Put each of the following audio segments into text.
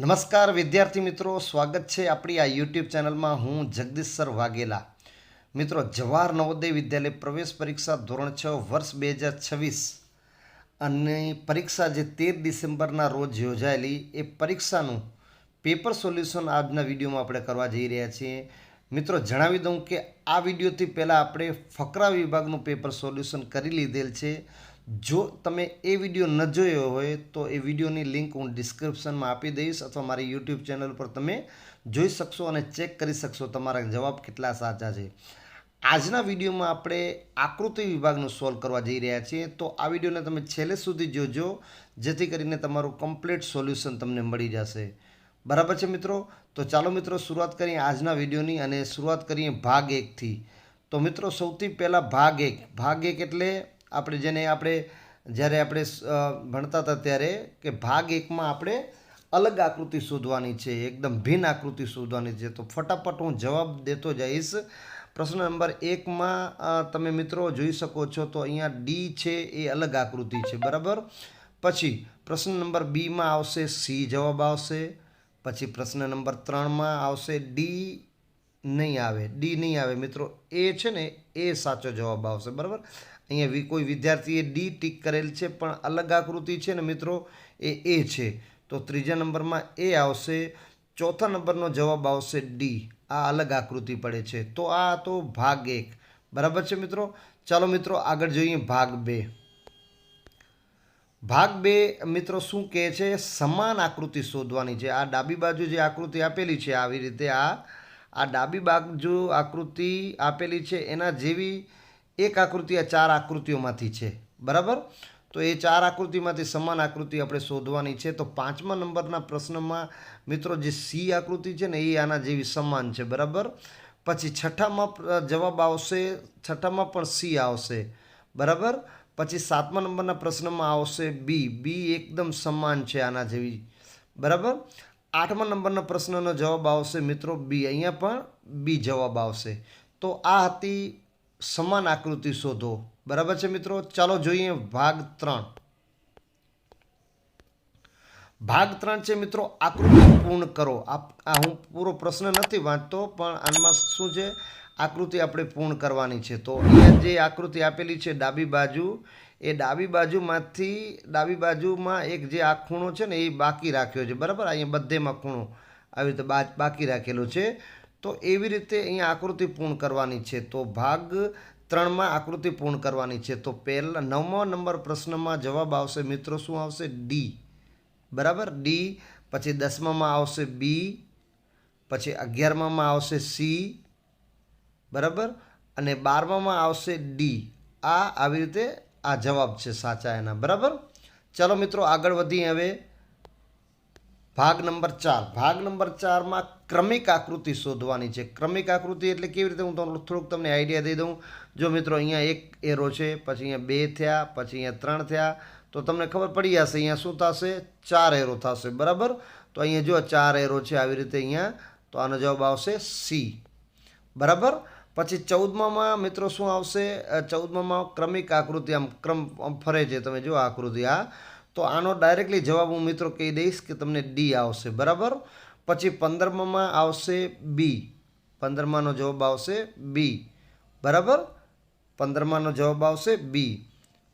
નમસ્કાર વિદ્યાર્થી મિત્રો, સ્વાગત છે આપણી આ યુટ્યુબ ચેનલમાં. હું જગદીશ સર વાઘેલા. મિત્રો, જવાહર નવોદય વિદ્યાલય પ્રવેશ પરીક્ષા ધોરણ છ, વર્ષ બે હજાર છવ્વીસ અને પરીક્ષા જે તેર ડિસેમ્બરના રોજ યોજાયેલી એ પરીક્ષાનું પેપર સોલ્યુશન આજના વિડીયોમાં આપણે કરવા જઈ રહ્યા છીએ. મિત્રો, જણાવી દઉં કે આ વિડીયોથી પહેલાં આપણે ફકરા વિભાગનું પેપર સોલ્યુશન કરી લીધેલ છે. જો તમે એ વીડિયો ન જોયો હોય તો એ વિડીયોની લિંક હું ડિસ્ક્રિપ્શનમાં આપી દઈશ અથવા મારી યુટ્યુબ ચેનલ પર તમે જોઈ શકશો અને ચેક કરી શકશો તમારા જવાબ કેટલા સાચા છે. આજના વિડીયોમાં આપણે આકૃતિ વિભાગનું સોલ્વ કરવા જઈ રહ્યા છીએ. તો આ વિડીયોને તમે છેલ્લે સુધી જોજો, જેથી કરીને તમારું કમ્પ્લીટ સોલ્યુશન તમને મળી જશે. બરાબર છે મિત્રો? તો ચાલો મિત્રો, શરૂઆત કરીએ આજના વિડીયોની અને શરૂઆત કરીએ ભાગ એકથી તો મિત્રો, સૌથી પહેલાં ભાગ એક. ભાગ એક એટલે આપણે જેને આપણે, જ્યારે આપણે ભણતા હતા ત્યારે કે ભાગ એકમાં આપણે અલગ આકૃતિ શોધવાની છે, એકદમ ભિન્ન આકૃતિ શોધવાની છે, તો ફટાફટ હું જવાબ દેતો જઈશ. પ્રશ્ન નંબર એકમાં તમે મિત્રો જોઈ શકો છો તો અહીંયા ડી છે, એ અલગ આકૃતિ છે, બરાબર? પછી પ્રશ્ન નંબર બીમાં આવશે સી જવાબ આવશે. પછી પ્રશ્ન નંબર ત્રણમાં આવશે ડી નહીં આવે ડી નહીં આવે. મિત્રો એ છે ને એ સાચો જવાબ આવશે, બરાબર? અહીંયા વિ, કોઈ વિદ્યાર્થીએ ડી ટીક કરેલ છે, પણ અલગ આકૃતિ છે ને મિત્રો, એ એ છે. તો ત્રીજા નંબરમાં એ આવશે, ચોથા નંબરનો જવાબ આવશે ડી. આ અલગ આકૃતિ પડે છે. તો આ તો ભાગ એક. બરાબર છે મિત્રો? ચાલો મિત્રો, આગળ જોઈએ ભાગ બે. ભાગ બે મિત્રો શું કહે છે? સમાન આકૃતિ શોધવાની છે. આ ડાબી બાજુ જે આકૃતિ આપેલી છે, આવી રીતે આ આ ડાબી બાજુ આકૃતિ આપેલી છે, એના જેવી એક આકૃતિ આ ચાર આકૃતિઓમાંથી છે. બરાબર? તો એ ચાર આકૃતિમાંથી સમાન આકૃતિ આપણે શોધવાની છે. તો પાંચમા નંબરના પ્રશ્નમાં મિત્રો જે સી આકૃતિ છે ને, એ આના જેવી સમાન છે. બરાબર? પછી છઠ્ઠામાં જવાબ આવશે, છઠ્ઠામાં પણ સી આવશે. બરાબર? પછી સાતમા નંબરના પ્રશ્નમાં આવશે બી. બી એકદમ સમાન છે આના જેવી. બરાબર? આઠમા નંબરના પ્રશ્નનો જવાબ આવશે મિત્રો બી. અહીંયા પણ બી જવાબ આવશે. તો આ હતી સમાન આકૃતિ શોધો. બરાબર છે મિત્રો? ચાલો જોઈએ ભાગ ત્રણ. ભાગ ત્રણ છે મિત્રો, આકૃતિ પૂર્ણ કરો. આ હું પૂરો પ્રશ્ન નથી વાંચતો, પણ આમાં શું છે? આકૃતિ આપણે પૂર્ણ કરવાની છે. તો અહીંયા જે આકૃતિ આપેલી છે ડાબી બાજુ, એ ડાબી બાજુમાંથી, ડાબી બાજુમાં એક જે આ ખૂણો છે ને, એ બાકી રાખ્યો છે. બરાબર? અહીંયા બધેમાં ખૂણો આવી રીતે બાકી રાખેલો છે. તો એવી રીતે અહીંયા આકૃતિ પૂર્ણ કરવાની છે. તો ભાગ ત્રણમાં આકૃતિ પૂર્ણ કરવાની છે. તો પહેલા નવમા નંબર પ્રશ્નમાં જવાબ આવશે મિત્રો શું આવશે? ડી બરાબર? ડી પછી દસમામાં આવશે બી પછી અગિયારમાં આવશે સી બરાબર? અને બારમામાં આવશે ડી આ આવી રીતે આ જવાબ છે સાચા એના. બરાબર? ચાલો મિત્રો આગળ વધીએ હવે. ભાગ નંબર ચાર. ભાગ નંબર ચારમાં ક્રમિક આકૃતિ શોધવાની છે. ક્રમિક આકૃતિ એટલે કેવી રીતે? હું તમને થોડુંક તમને આઈડિયા દઈ દઉં. જો મિત્રો અહીંયા એક એરો છે, પછી અહીંયા બે થયા, પછી અહીંયા ત્રણ થયા, તો તમને ખબર પડી જશે, અહીંયા શું થશે? ચાર એરો થશે. બરાબર? તો અહીંયા જો ચાર એરો છે, આવી રીતે અહીંયા, તો આનો જવાબ આવશે સી બરાબર? પછી ચૌદમામાં મિત્રો શું આવશે? ચૌદમામાં ક્રમિક આકૃતિ, આમ ક્રમ ફરે છે, તમે જો આકૃતિ આ. તો આનો ડાયરેક્ટલી જવાબ હું મિત્રો કહી દઈશ કે તમને ડી આવશે. બરાબર? પછી પંદરમામાં આવશે બી. પંદરમાનો જવાબ આવશે બી. બરાબર? પંદરમાનો જવાબ આવશે બી.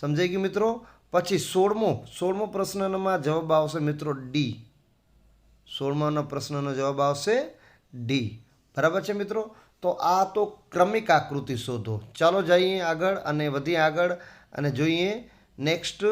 સમજાઈ ગયું મિત્રો? પછી સોળમો સોળમો પ્રશ્નમાં જવાબ આવશે મિત્રો ડી. સોળમાનો પ્રશ્નનો જવાબ આવશે ડી. બરાબર છે મિત્રો? તો આ તો ક્રમિક આકૃતિ શોધો. ચાલો જઈએ આગળ અને વધીએ આગળ અને જોઈએ નેક્સ્ટ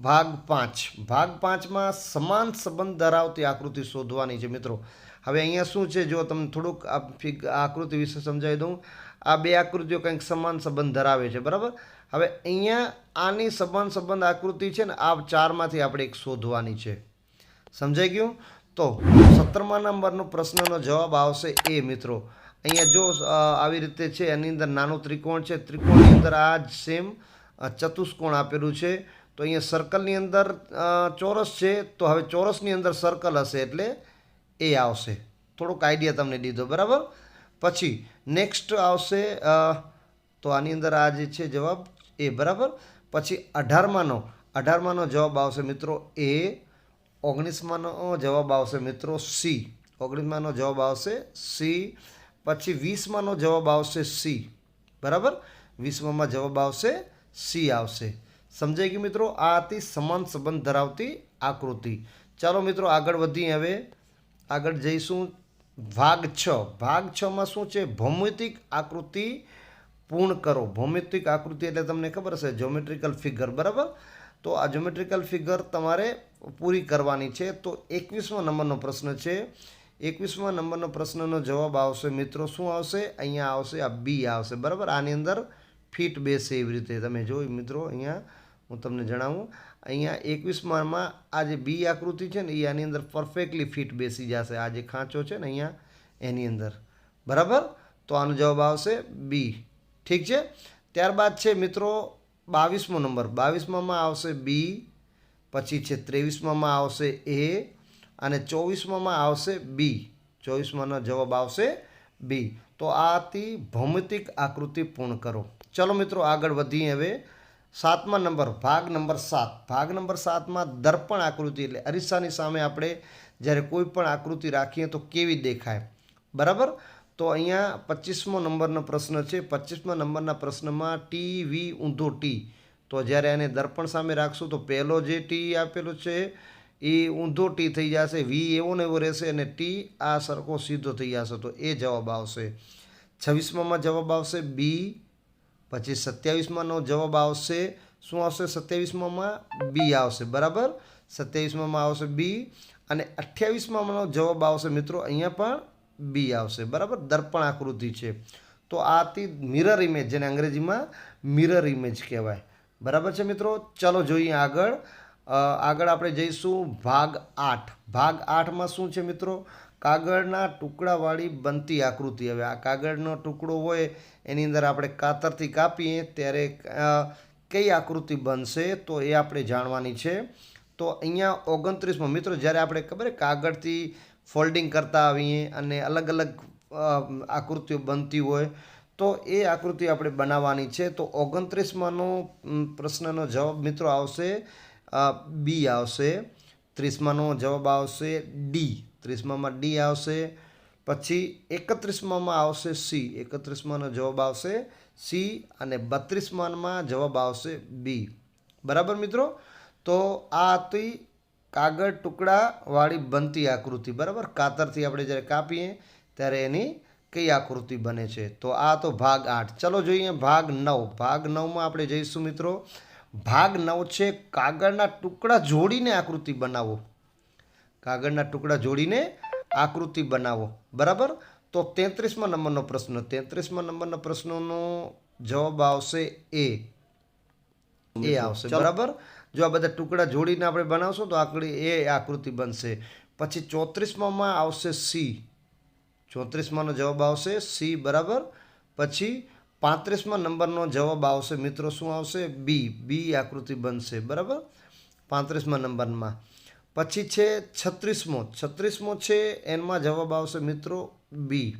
ભાગ પાંચ. ભાગ પાંચમાં સમાન સંબંધ ધરાવતી આકૃતિ શોધવાની છે મિત્રો. હવે અહીંયા શું છે? જો તમને થોડુંક આકૃતિ વિશે સમજાવી દઉં. આ બે આકૃતિઓ કંઈક સમાન સંબંધ ધરાવે છે, બરાબર? હવે અહીંયા આની સમાન સંબંધ આકૃતિ છે ને, આ ચારમાંથી આપણે એક શોધવાની છે. સમજાઈ ગયું? તો સત્તરમા નંબરનો પ્રશ્નનો જવાબ આવશે એ, મિત્રો. અહીંયા જો આવી રીતે છે, એની અંદર નાનું ત્રિકોણ છે. ત્રિકોણની અંદર આ જ સેમ ચતુષ્કોણ આપેલું છે. તો અહીંયા સર્કલની અંદર ચોરસ છે, તો હવે ચોરસની અંદર સર્કલ હશે એટલે એ આવશે. થોડોક આઈડિયા તમને દીધો, બરાબર? પછી નેક્સ્ટ આવશે તો આની અંદર આ જે છે જવાબ, એ, બરાબર? પછી અઢારમાનો અઢારમાનો જવાબ આવશે મિત્રો એ, ઓગણીસમાંનો જવાબ આવશે મિત્રો સી ઓગણીસમાંનો જવાબ આવશે સી પછી વીસમાંનો જવાબ આવશે સી બરાબર? વીસમાં જવાબ આવશે સી આવશે. સમજાય કે મિત્રો? આ હતી સમાન સંબંધ ધરાવતી આકૃતિ. ચાલો મિત્રો આગળ વધી હવે. આગળ જઈશું. ભાગ છ. ભાગ છમાં શું છે? ભૌમિતિક આકૃતિ પૂર્ણ કરો. ભૌમિતિક આકૃતિ એટલે તમને ખબર હશે જ્યોમેટ્રિકલ ફિગર બરાબર? તો આ જ્યોમેટ્રિકલ ફિગર તમારે પૂરી કરવાની છે. તો એકવીસમા નંબરનો પ્રશ્ન છે. એકવીસમા નંબરનો પ્રશ્નનો જવાબ આવશે મિત્રો. શું આવશે? અહીંયા આવશે, આ બી આવશે. બરાબર? આની અંદર ફીટ બેસે એવી રીતે. તમે જોયું મિત્રો અહીંયા હું તમને જણાવું, અહીંયા એકવીસમાં આ જે બી આકૃતિ છે ને, એ આની અંદર પરફેક્ટલી ફિટ બેસી જશે. આ જે ખાંચો છે ને, અહીંયા એની અંદર. બરાબર? તો આનો જવાબ આવશે બી ઠીક છે? ત્યારબાદ છે મિત્રો બાવીસમો નંબર. બાવીસમાં આવશે બી પછી છે ત્રેવીસમાં આવશે એ અને ચોવીસમાં આવશે બી ચોવીસમાંનો જવાબ આવશે બી તો આ હતી ભૌમિતિક આકૃતિ પૂર્ણ કરો. ચલો મિત્રો આગળ વધીએ હવે. સાતમા નંબર, ભાગ નંબર સાત. ભાગ નંબર સાતમાં દર્પણ આકૃતિ, એટલે અરીસાની સામે આપણે જ્યારે કોઈ પણ આકૃતિ રાખીએ તો કેવી દેખાય? બરાબર? તો અહીંયા પચીસમો નંબરનો પ્રશ્ન છે. પચીસમા નંબરના પ્રશ્નમાં ટી વી ઊંધો ટી તો જ્યારે એને દર્પણ સામે રાખશું તો પહેલો જે ટી આપેલો છે એ ઊંધો ટી થઈ જશે. વી એવો ને એવો રહેશે અને ટી આ સરખો સીધો થઈ જશે. તો એ જવાબ આવશે. છવ્વીસમાં જવાબ આવશે બી પછી સત્યાવીસમાંનો જવાબ આવશે. શું આવશે? સત્યાવીસમાં બી આવશે. બરાબર? સત્યાવીસમાં આવશે બી અને અઠ્યાવીસમાંનો જવાબ આવશે મિત્રો અહીંયા પણ બી આવશે. બરાબર? દર્પણ આકૃતિ છે. તો આ હતી મિરર ઇમેજ જેને અંગ્રેજીમાં મિરર ઇમેજ કહેવાય. બરાબર છે મિત્રો? ચલો જોઈએ આગળ. આગળ આપણે જઈશું ભાગ આઠ. ભાગ આઠમાં શું છે મિત્રો? કાગળના ટુકડાવાળી બનતી આકૃતિ. હવે આ કાગળનો ટુકડો હોય, એની અંદર આપણે કાતરથી કાપીએ, ત્યારે કઈ આકૃતિ બનશે, તો એ આપણે જાણવાની છે. તો અહીંયા ઓગણત્રીસમાં મિત્રો, જ્યારે આપણે ખબર કાગળથી ફોલ્ડિંગ કરતા આવીએ અને અલગ અલગ આકૃતિઓ બનતી હોય, તો એ આકૃતિ આપણે બનાવવાની છે. તો ઓગણત્રીસમાંનો પ્રશ્નનો જવાબ મિત્રો આવશે બી આવશે. ત્રીસમાંનો જવાબ આવશે ડી. ત્રીસમાં ડી આવશે, પછી એકત્રીસમાં આવશે સી. એકત્રીસમાંનો જવાબ આવશે સી અને બત્રીસમાં જવાબ આવશે બી. બરાબર મિત્રો? તો આ હતી કાગળ ટુકડાવાળી બનતી આકૃતિ, બરાબર? કાતરથી આપણે જ્યારે કાપીએ ત્યારે એની કઈ આકૃતિ બને છે? તો આ તો ભાગ આઠ. ચલો જોઈએ ભાગ નવ. ભાગ નવમાં આપણે જઈશું મિત્રો. ભાગ નવ છે કાગળના ટુકડા જોડીને આકૃતિ બનાવો. કાગળના ટુકડા જોડીને આકૃતિ બનાવો. બરાબર? તો તેત્રીસમાં નંબરનો પ્રશ્ન. તેત્રીસમાં નંબરના પ્રશ્નનો જવાબ આવશે એ. એ આવશે. બરાબર? જો આ બધા ટુકડા જોડીને આપણે બનાવશું તો આકડી એ આકૃતિ બનશે. પછી ચોત્રીસમાં આવશે સી. ચોત્રીસમાંનો જવાબ આવશે સી. બરાબર? પછી પાંત્રીસમાં નંબરનો જવાબ આવશે. મિત્રો શું આવશે? બી. બી આકૃતિ બનશે. બરાબર? પાંત્રીસમાં નંબરમાં. પછી છે છત્રીસમો. છત્રીસમો છે એમાં જવાબ આવશે મિત્રો બી.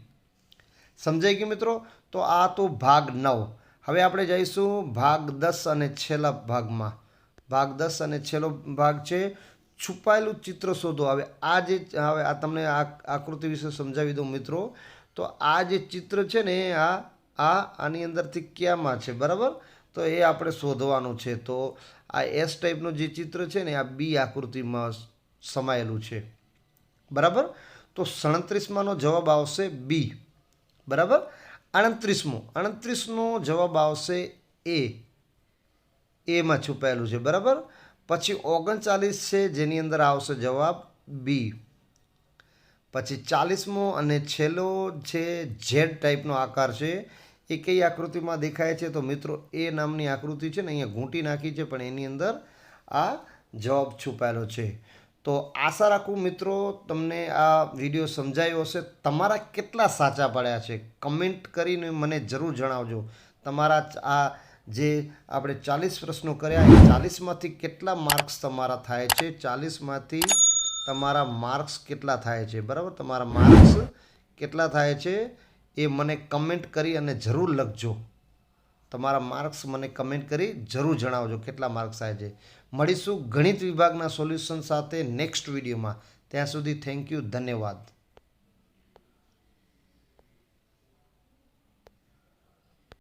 સમજાઈ ગયું મિત્રો? તો આ તો ભાગ નવ. હવે આપણે જઈશું ભાગ દસ અને છેલ્લા ભાગમાં. ભાગ દસ અને છેલ્લો ભાગ છે છુપાયેલું ચિત્ર શોધો. હવે આ જે હવે આ તમને આ આકૃતિ વિશે સમજાવી દઉં મિત્રો. તો આ જે ચિત્ર છે ને, આ આ આની અંદરથી ક્યાંમાં છે? બરાબર? તો એ આપણે શોધવાનું છે. તો આ એસ ટાઈપનું જે ચિત્ર છે ને, આ બી આકૃતિમાં સમાયેલું છે. બરાબર? તો સાડત્રીસમાંનો જવાબ આવશે બી બરાબર? આડત્રીસમો. આડત્રીસનો જવાબ આવશે એ એમાં છુપાયેલું છે. બરાબર? પછી ઓગણચાલીસ છે, જેની અંદર આવશે જવાબ બી પછી ચાલીસમો અને છેલ્લો છે ઝેડ ટાઈપનો આકાર છે એ કઈ આકૃતિમાં દેખાય છે? તો મિત્રો, એ નામની આકૃતિ છે ને અહીંયા ઘૂંટી નાખી છે, પણ એની અંદર આ જવાબ છુપાયેલો છે. તો આશા રાખું મિત્રો, તમને આ વીડિયો સમજાયો હશે. તમારા કેટલા સાચા પડ્યા છે? કમેન્ટ કરીને મને જરૂર જણાવજો. તમારા આ જે આપણે ચાલીસ પ્રશ્નો કર્યા, એ ચાલીસમાંથી કેટલા માર્ક્સ તમારા થાય છે? ચાલીસમાંથી તમારા માર્ક્સ કેટલા થાય છે? બરાબર? તમારા માર્ક્સ કેટલા થાય છે? એ મને કમેન્ટ કરી અને જરૂર લખજો. તમારા માર્ક્સ મને કમેન્ટ કરી જરૂર જણાવજો કેટલા માર્ક્સ આવે છે. મળીશું ગણિત વિભાગના સોલ્યુશન સાથે નેક્સ્ટ વિડીયોમાં. ત્યાં સુધી થેન્ક યુ, ધન્યવાદ.